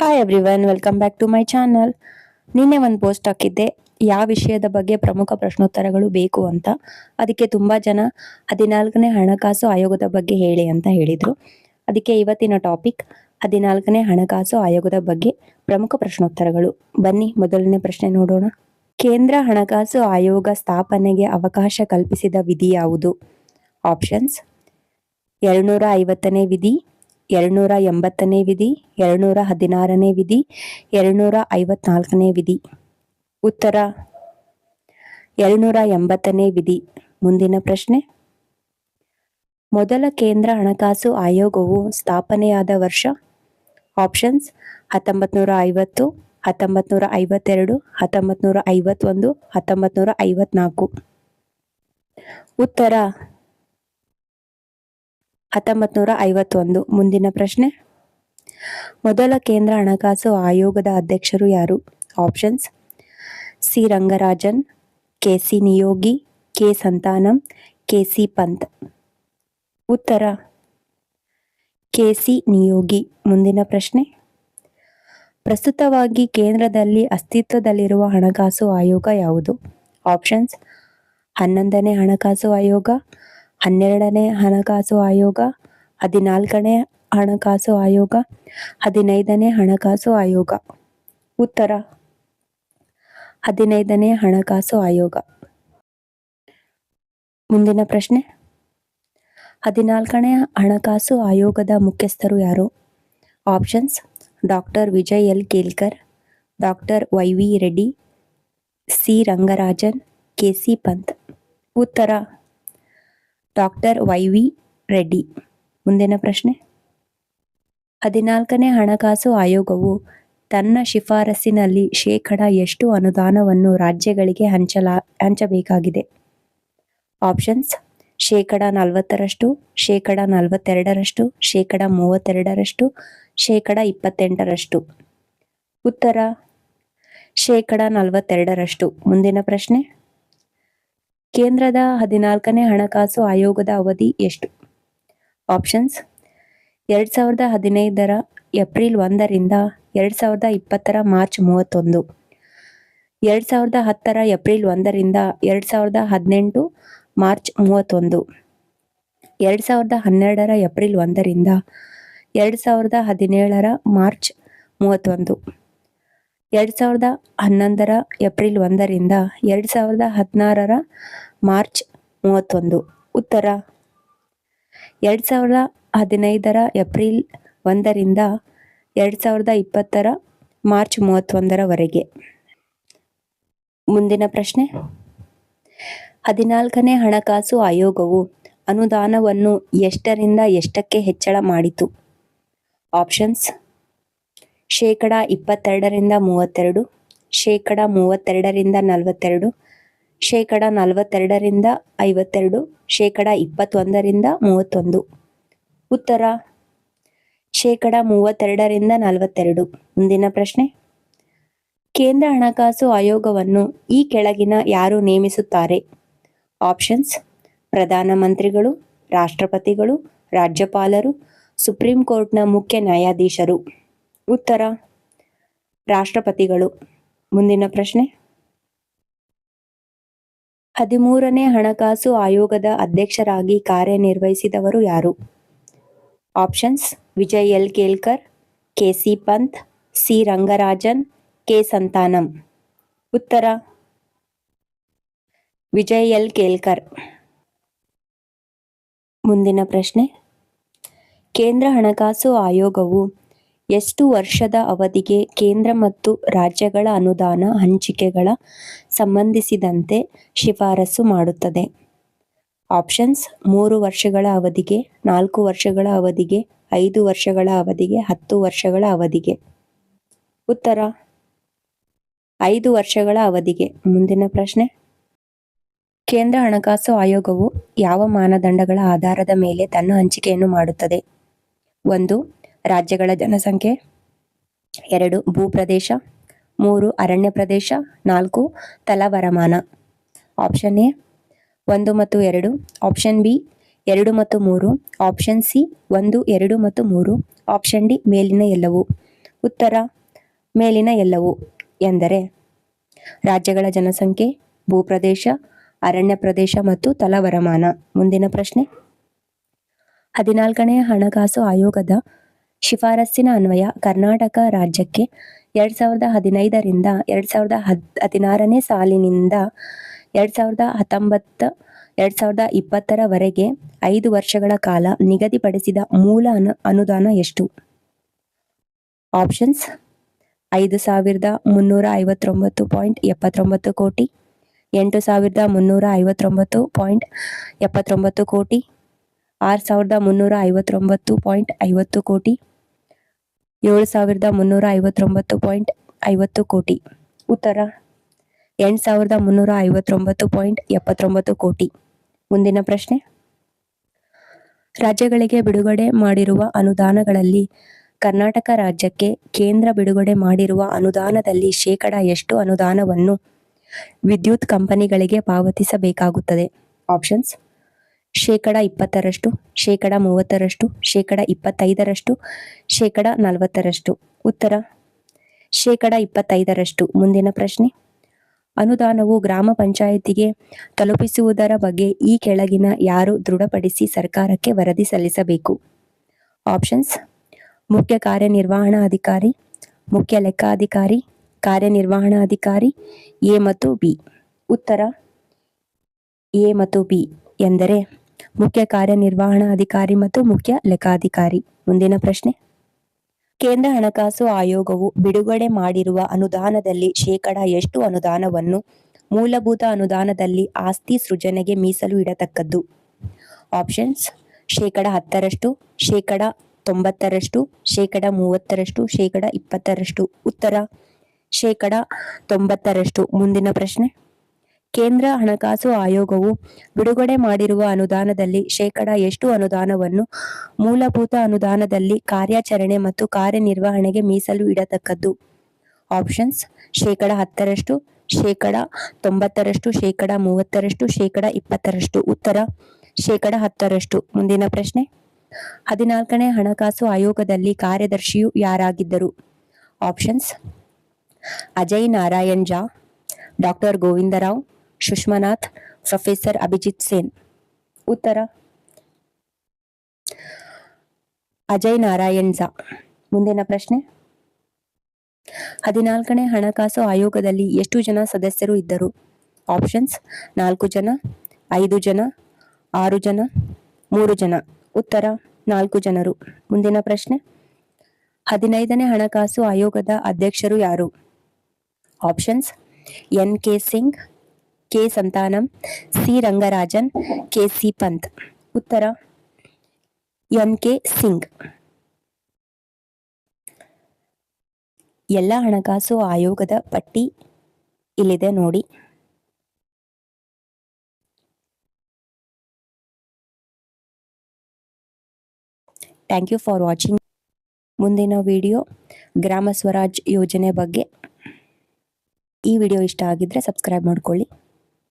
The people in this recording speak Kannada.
Hi everyone welcome back to my channel ನಿನ್ನೆ ಒಂದು ಪೋಸ್ಟ್ ಹಾಕಿದ್ದೆ, ಯಾವ ವಿಷಯದ ಬಗ್ಗೆ ಪ್ರಮುಖ ಪ್ರಶ್ನೋತ್ತರಗಳು ಬೇಕು ಅಂತ. ಅದಕ್ಕೆ ತುಂಬ ಜನ ಹದಿನಾಲ್ಕನೇ ಹಣಕಾಸು ಆಯೋಗದ ಬಗ್ಗೆ ಹೇಳಿ ಅಂತ ಹೇಳಿದರು. ಅದಕ್ಕೆ ಇವತ್ತಿನ ಟಾಪಿಕ್ ಹದಿನಾಲ್ಕನೇ ಹಣಕಾಸು ಆಯೋಗದ ಬಗ್ಗೆ ಪ್ರಮುಖ ಪ್ರಶ್ನೋತ್ತರಗಳು. ಬನ್ನಿ, ಮೊದಲನೇ ಪ್ರಶ್ನೆ ನೋಡೋಣ. ಕೇಂದ್ರ ಹಣಕಾಸು ಆಯೋಗ ಸ್ಥಾಪನೆಗೆ ಅವಕಾಶ ಕಲ್ಪಿಸಿದ ವಿಧಿ ಯಾವುದು? ಆಪ್ಷನ್ಸ್ ಎರಡ್ನೂರ ಐವತ್ತನೇ ವಿಧಿ ಎರಡ್ನೂರ ಎಂಬತ್ತನೇ ವಿಧಿ ಎರಡ್ನೂರ ಹದಿನಾರನೇ ವಿಧಿ ಎರಡ್ನೂರ ಐವತ್ನಾಲ್ಕನೇ ವಿಧಿ. ಉತ್ತರ ಎರಡ್ನೂರ ಎಂಬತ್ತನೇ ವಿಧಿ. ಮುಂದಿನ ಪ್ರಶ್ನೆ. ಮೊದಲ ಕೇಂದ್ರ ಹಣಕಾಸು ಆಯೋಗವು ಸ್ಥಾಪನೆಯಾದ ವರ್ಷ ಆಪ್ಷನ್ಸ್ ಹತ್ತೊಂಬತ್ ನೂರ ಐವತ್ತು ಹತ್ತೊಂಬತ್ ನೂರ ಐವತ್ತೆರಡು ಹತ್ತೊಂಬತ್ ನೂರ ಐವತ್ತೊಂದು ಹತ್ತೊಂಬತ್ ನೂರ ಐವತ್ನಾಲ್ಕು ಉತ್ತರ ಹತ್ತೊಂಬತ್ ನೂರ ಐವತ್ತೊಂದು ಮುಂದಿನ ಪ್ರಶ್ನೆ. ಮೊದಲ ಕೇಂದ್ರ ಹಣಕಾಸು ಆಯೋಗದ ಅಧ್ಯಕ್ಷರು ಯಾರು? Options, C. Rangarajan, K. C. Neogi, K. Santhanam, K. C. Pant. ಉತ್ತರ, ಕೆ. ಸಿ. ನಿಯೋಗಿ. ಮುಂದಿನ ಪ್ರಶ್ನೆ. ಪ್ರಸ್ತುತವಾಗಿ ಕೇಂದ್ರದಲ್ಲಿ ಅಸ್ತಿತ್ವದಲ್ಲಿರುವ ಹಣಕಾಸು ಆಯೋಗ ಯಾವುದು? ಆಪ್ಷನ್ಸ್, ಹನ್ನೊಂದನೇ ಹಣಕಾಸು ಆಯೋಗ ಹನ್ನೆರಡನೇ ಹಣಕಾಸು ಆಯೋಗ, ಹದಿನಾಲ್ಕನೇ ಹಣಕಾಸು ಆಯೋಗ, ಹದಿನೈದನೇ ಹಣಕಾಸು ಆಯೋಗ. ಉತ್ತರ. ಹದಿನೈದನೇ ಹಣಕಾಸು ಆಯೋಗ. ಮುಂದಿನ ಪ್ರಶ್ನೆ. ಹದಿನಾಲ್ಕನೇ ಹಣಕಾಸು ಆಯೋಗದ ಮುಖ್ಯಸ್ಥರು ಯಾರು? Options, doctor Vijay L Kelkar, doctor Y V Reddy, C Rangarajan, K C Pant. ಉತ್ತರ. Doctor Y V Reddy. ಮುಂದಿನ ಪ್ರಶ್ನೆ. ಹದಿನಾಲ್ಕನೇ ಹಣಕಾಸು ಆಯೋಗವು ತನ್ನ ಶಿಫಾರಸ್ಸಿನಲ್ಲಿ ಶೇಕಡ ಎಷ್ಟು ಅನುದಾನವನ್ನು ರಾಜ್ಯಗಳಿಗೆ ಹಂಚಲಾ, ಹಂಚಬೇಕಾಗಿದೆ? ಆಪ್ಷನ್ಸ್ ಶೇಕಡ ನಲವತ್ತರಷ್ಟು, ಶೇಕಡ ನಲವತ್ತೆರಡರಷ್ಟು, ಶೇಕಡ ಮೂವತ್ತೆರಡರಷ್ಟು, ಶೇಕಡ ಇಪ್ಪತ್ತೆಂಟರಷ್ಟು. ಉತ್ತರ. ಶೇಕಡ ನಲವತ್ತೆರಡರಷ್ಟು. ಮುಂದಿನ ಪ್ರಶ್ನೆ. ಕೇಂದ್ರದ ಹದಿನಾಲ್ಕನೇ ಹಣಕಾಸು ಆಯೋಗದ ಅವಧಿ ಎಷ್ಟು? ಆಪ್ಷನ್ಸ್, ಎರಡು ಸಾವಿರದ ಹದಿನೈದರ ಏಪ್ರಿಲ್ ಒಂದರಿಂದ ಎರಡು ಸಾವಿರದ ಇಪ್ಪತ್ತರ ಮಾರ್ಚ್ ಮೂವತ್ತೊಂದು, ಎರಡ್ ಸಾವಿರದ ಹತ್ತರ ಏಪ್ರಿಲ್ ಒಂದರಿಂದ ಎರಡು ಸಾವಿರದ ಹದಿನೆಂಟು ಮಾರ್ಚ್ ಮೂವತ್ತೊಂದು, ಎರಡ್ ಸಾವಿರದ ಹನ್ನೆರಡರ ಏಪ್ರಿಲ್ ಒಂದರಿಂದ ಎರಡು ಸಾವಿರದ ಹದಿನೇಳರ ಮಾರ್ಚ್ ಮೂವತ್ತೊಂದು. ಎರಡ್ ಸಾವಿರದ ಹನ್ನೊಂದರ ಏಪ್ರಿಲ್ ಒಂದರಿಂದ ಎರಡ್ ಸಾವಿರದ ಹದಿನಾರರ ಮಾರ್ಚ್ ಮೂವತ್ತೊಂದು. ಉತ್ತರ. ಎರಡ್ ಸಾವಿರದ ಹದಿನೈದರ ಏಪ್ರಿಲ್ ಒಂದರಿಂದ ಎರಡ್ ಸಾವಿರದ ಇಪ್ಪತ್ತರ ಮಾರ್ಚ್ ಮೂವತ್ತೊಂದರವರೆಗೆ. ಮುಂದಿನ ಪ್ರಶ್ನೆ. ಹದಿನಾಲ್ಕನೇ ಹಣಕಾಸು ಆಯೋಗವು ಅನುದಾನವನ್ನು ಎಷ್ಟರಿಂದ ಎಷ್ಟಕ್ಕೆ ಹೆಚ್ಚಳ ಮಾಡಿತು? ಆಪ್ಷನ್ಸ್. ಶೇಕಡ ಇಪ್ಪತ್ತೆರಡರಿಂದ ಮೂವತ್ತೆರಡು, ಶೇಕಡ ಮೂವತ್ತೆರಡರಿಂದ ನಲವತ್ತೆರಡು, ಶೇಕಡ ನಲವತ್ತೆರಡರಿಂದ ಐವತ್ತೆರಡು, ಶೇಕಡ ಇಪ್ಪತ್ತೊಂದರಿಂದ ಮೂವತ್ತೊಂದು. ಉತ್ತರ, ಶೇಕಡ ಮೂವತ್ತೆರಡರಿಂದ ನಲವತ್ತೆರಡು. ಮುಂದಿನ ಪ್ರಶ್ನೆ. ಕೇಂದ್ರ ಹಣಕಾಸು ಆಯೋಗವನ್ನು ಈ ಕೆಳಗಿನ ಯಾರು ನೇಮಿಸುತ್ತಾರೆ? ಆಪ್ಷನ್ಸ್ ಪ್ರಧಾನಮಂತ್ರಿಗಳು ರಾಷ್ಟ್ರಪತಿಗಳು, ರಾಜ್ಯಪಾಲರು, ಸುಪ್ರೀಂ ಕೋರ್ಟ್ನ ಮುಖ್ಯ ನ್ಯಾಯಾಧೀಶರು. ಉತ್ತರ. ರಾಷ್ಟ್ರಪತಿಗಳು. ಮುಂದಿನ ಪ್ರಶ್ನೆ. ಹದಿಮೂರನೇ ಹಣಕಾಸು ಆಯೋಗದ ಅಧ್ಯಕ್ಷರಾಗಿ ಕಾರ್ಯನಿರ್ವಹಿಸಿದವರು ಯಾರು? Options, Vijay L. Kelkar K. C. Pant, C. Rangarajan, K. Santhanam. ಉತ್ತರ. ವಿಜಯ್ ಎಲ್. ಕೇಲ್ಕರ್ ಮುಂದಿನ ಪ್ರಶ್ನೆ. ಕೇಂದ್ರ ಹಣಕಾಸು ಆಯೋಗವು ಎಷ್ಟು ವರ್ಷದ ಅವಧಿಗೆ ಕೇಂದ್ರ ಮತ್ತು ರಾಜ್ಯಗಳ ಅನುದಾನ ಹಂಚಿಕೆಗಳ ಸಂಬಂಧಿಸಿದಂತೆ ಶಿಫಾರಸು ಮಾಡುತ್ತದೆ? ಆಪ್ಷನ್ಸ್, ಮೂರು ವರ್ಷಗಳ ಅವಧಿಗೆ, ನಾಲ್ಕು ವರ್ಷಗಳ ಅವಧಿಗೆ, ಐದು ವರ್ಷಗಳ ಅವಧಿಗೆ, ಹತ್ತು ವರ್ಷಗಳ ಅವಧಿಗೆ. ಉತ್ತರ, ಐದು ವರ್ಷಗಳ ಅವಧಿಗೆ. ಮುಂದಿನ ಪ್ರಶ್ನೆ. ಕೇಂದ್ರ ಹಣಕಾಸು ಆಯೋಗವು ಯಾವ ಮಾನದಂಡಗಳ ಆಧಾರದ ಮೇಲೆ ತನ್ನ ಹಂಚಿಕೆಯನ್ನು ಮಾಡುತ್ತದೆ? ಒಂದು ರಾಜ್ಯಗಳ ಜನಸಂಖ್ಯೆ. ಎರಡು, ಭೂಪ್ರದೇಶ. ಮೂರು, ಅರಣ್ಯ ಪ್ರದೇಶ. ನಾಲ್ಕು ತಲವರಮಾನ ಆಪ್ಷನ್ ಎ ಒಂದು ಮತ್ತು ಎರಡು. ಆಪ್ಷನ್ ಬಿ ಎರಡು ಮತ್ತು ಮೂರು. ಆಪ್ಷನ್ ಸಿ ಒಂದು, ಎರಡು ಮತ್ತು ಮೂರು. ಆಪ್ಷನ್ ಡಿ ಮೇಲಿನ ಎಲ್ಲವು. ಉತ್ತರ, ಮೇಲಿನ ಎಲ್ಲವು ಎಂದರೆ ರಾಜ್ಯಗಳ ಜನಸಂಖ್ಯೆ, ಭೂಪ್ರದೇಶ, ಅರಣ್ಯ ಪ್ರದೇಶ ಮತ್ತು ತಲವರಮಾನ ಮುಂದಿನ ಪ್ರಶ್ನೆ. ಹದಿನಾಲ್ಕನೇ ಹಣಕಾಸು ಆಯೋಗದ ಶಿಫಾರಸ್ಸಿನ ಅನ್ವಯ ಕರ್ನಾಟಕ ರಾಜ್ಯಕ್ಕೆ ಎರಡ್ ಸಾವಿರದ ಹದಿನೈದರಿಂದ ಎರಡ್ ಸಾವಿರದ ಹದ್, ಹದಿನಾರನೇ ಸಾಲಿನಿಂದ ಎರಡ್ ಸಾವಿರದ ಹತ್ತೊಂಬತ್ತು, ಎರಡ್ ಸಾವಿರದ ಇಪ್ಪತ್ತರವರೆಗೆ ಐದು ವರ್ಷಗಳ ಕಾಲ ನಿಗದಿಪಡಿಸಿದ ಮೂಲ ಅನು, ಅನುದಾನ ಎಷ್ಟು? ಆಪ್ಷನ್ಸ್, ಐದು ಸಾವಿರದ ಮುನ್ನೂರ ಐವತ್ತೊಂಬತ್ತು ಪಾಯಿಂಟ್ ಎಪ್ಪತ್ತೊಂಬತ್ತು ಕೋಟಿ, ಎಂಟು ಸಾವಿರದ ಮುನ್ನೂರ ಐವತ್ತೊಂಬತ್ತು ಪಾಯಿಂಟ್ ಎಪ್ಪತ್ತೊಂಬತ್ತು ಕೋಟಿ, ಆರು ಸಾವಿರದ ಮುನ್ನೂರ ಐವತ್ತೊಂಬತ್ತು ಪಾಯಿಂಟ್ ಐವತ್ತು ಕೋಟಿ ಏಳು ಸಾವಿರದ ಮುನ್ನೂರ ಐವತ್ತೊಂಬತ್ತು ಪಾಯಿಂಟ್ ಐವತ್ತು ಕೋಟಿ. ಉತ್ತರ, ಎಂಟು ಸಾವಿರದ ಮುನ್ನೂರ ಐವತ್ತೊಂಬತ್ತು ಪಾಯಿಂಟ್ ಎಪ್ಪತ್ತೊಂಬತ್ತು ಕೋಟಿ. ಮುಂದಿನ ಪ್ರಶ್ನೆ. ರಾಜ್ಯಗಳಿಗೆ ಬಿಡುಗಡೆ ಮಾಡಿರುವ ಅನುದಾನಗಳಲ್ಲಿ ಕರ್ನಾಟಕ ರಾಜ್ಯಕ್ಕೆ ಕೇಂದ್ರ ಬಿಡುಗಡೆ ಮಾಡಿರುವ ಅನುದಾನದಲ್ಲಿ ಶೇಕಡ ಎಷ್ಟು ಅನುದಾನವನ್ನು ವಿದ್ಯುತ್ ಕಂಪನಿಗಳಿಗೆ ಪಾವತಿಸಬೇಕಾಗುತ್ತದೆ? ಆಪ್ಷನ್ಸ್ ಶೇಕಡ ಇಪ್ಪತ್ತರಷ್ಟು, ಶೇಕಡ ಮೂವತ್ತರಷ್ಟು, ಶೇಕಡ ಇಪ್ಪತ್ತೈದರಷ್ಟು, ಶೇಕಡ ನಲವತ್ತರಷ್ಟು. ಉತ್ತರ. ಶೇಕಡ ಇಪ್ಪತ್ತೈದರಷ್ಟು. ಮುಂದಿನ ಪ್ರಶ್ನೆ. ಅನುದಾನವು ಗ್ರಾಮ ಪಂಚಾಯಿತಿಗೆ ತಲುಪಿಸುವುದರ ಬಗ್ಗೆ ಈ ಕೆಳಗಿನ ಯಾರು ದೃಢಪಡಿಸಿ ಸರ್ಕಾರಕ್ಕೆ ವರದಿ ಸಲ್ಲಿಸಬೇಕು? ಆಪ್ಷನ್ಸ್. ಮುಖ್ಯ ಕಾರ್ಯನಿರ್ವಹಣಾಧಿಕಾರಿ, ಮುಖ್ಯ ಲೆಕ್ಕಾಧಿಕಾರಿ, ಕಾರ್ಯನಿರ್ವಹಣಾಧಿಕಾರಿ, ಎ ಮತ್ತು ಬಿ. ಉತ್ತರ. ಎ ಮತ್ತು ಬಿ ಎಂದರೆ ಮುಖ್ಯ ಕಾರ್ಯನಿರ್ವಹಣಾಧಿಕಾರಿ ಮತ್ತು ಮುಖ್ಯ ಲೆಕ್ಕಾಧಿಕಾರಿ. ಮುಂದಿನ ಪ್ರಶ್ನೆ. ಕೇಂದ್ರ ಹಣಕಾಸು ಆಯೋಗವು ಬಿಡುಗಡೆ ಮಾಡಿರುವ ಅನುದಾನದಲ್ಲಿ ಶೇಕಡ ಎಷ್ಟು ಅನುದಾನವನ್ನು ಮೂಲಭೂತ ಅನುದಾನದಲ್ಲಿ ಆಸ್ತಿ ಸೃಜನೆಗೆ ಮೀಸಲು ಇಡತಕ್ಕದ್ದು? ಆಪ್ಷನ್ಸ್, ಶೇಕಡ ಹತ್ತರಷ್ಟು, ಶೇಕಡ ತೊಂಬತ್ತರಷ್ಟು, ಶೇಕಡ ಮೂವತ್ತರಷ್ಟು, ಶೇಕಡ ಇಪ್ಪತ್ತರಷ್ಟು. ಉತ್ತರ, ಶೇಕಡ ತೊಂಬತ್ತರಷ್ಟು. ಮುಂದಿನ ಪ್ರಶ್ನೆ. ಕೇಂದ್ರ ಹಣಕಾಸು ಆಯೋಗವು ಬಿಡುಗಡೆ ಮಾಡಿರುವ ಅನುದಾನದಲ್ಲಿ ಶೇಕಡ ಎಷ್ಟು ಅನುದಾನವನ್ನು ಮೂಲಭೂತ ಅನುದಾನದಲ್ಲಿ ಕಾರ್ಯಾಚರಣೆ ಮತ್ತು ಕಾರ್ಯನಿರ್ವಹಣೆಗೆ ಮೀಸಲು ಇಡತಕ್ಕದ್ದು? ಆಪ್ಷನ್ಸ್, ಶೇಕಡ ಹತ್ತರಷ್ಟು, ಶೇಕಡ ತೊಂಬತ್ತರಷ್ಟು, ಶೇಕಡ ಮೂವತ್ತರಷ್ಟು, ಶೇಕಡ ಇಪ್ಪತ್ತರಷ್ಟು. ಉತ್ತರ, ಶೇಕಡ ಹತ್ತರಷ್ಟು. ಮುಂದಿನ ಪ್ರಶ್ನೆ. ಹದಿನಾಲ್ಕನೇ ಹಣಕಾಸು ಆಯೋಗದಲ್ಲಿ ಕಾರ್ಯದರ್ಶಿಯು ಯಾರಾಗಿದ್ದರು? Options, Ajay Narayan Jha, doctor Govinda Rao Sushmanath professor Abhijit Sen ಉತ್ತರ ಅಜಯ್ ನಾರಾಯಣ್ ಝಾ ಮುಂದಿನ ಪ್ರಶ್ನೆ ಹದಿನಾಲ್ಕನೇ ಹಣಕಾಸು ಆಯೋಗದಲ್ಲಿ ಎಷ್ಟು ಜನ ಸದಸ್ಯರು ಇದ್ದರು? ಆಪ್ಷನ್ಸ್ ನಾಲ್ಕು ಜನ, ಐದು ಜನ, ಆರು ಜನ, ಮೂರು ಜನ. ಉತ್ತರ, ನಾಲ್ಕು ಜನರು. ಮುಂದಿನ ಪ್ರಶ್ನೆ. ಹದಿನೈದನೇ ಹಣಕಾಸು ಆಯೋಗದ ಅಧ್ಯಕ್ಷರು ಯಾರು? Options N K Singh K Santhanam, C Rangarajan, K C Pant. ಉತ್ತರ. N K Singh. ಎಲ್ಲ ಹಣಕಾಸು ಆಯೋಗದ ಪಟ್ಟಿ ಇಲ್ಲಿದೆ ನೋಡಿ. ಥ್ಯಾಂಕ್ ಯು ಫಾರ್ ವಾಚಿಂಗ್ ಮುಂದಿನ ವಿಡಿಯೋ ಗ್ರಾಮ ಸ್ವರಾಜ್ ಯೋಜನೆ ಬಗ್ಗೆ. ಈ ವಿಡಿಯೋ ಇಷ್ಟ ಆಗಿದ್ರೆ ಸಬ್ಸ್ಕ್ರೈಬ್ ಮಾಡ್ಕೊಳ್ಳಿ.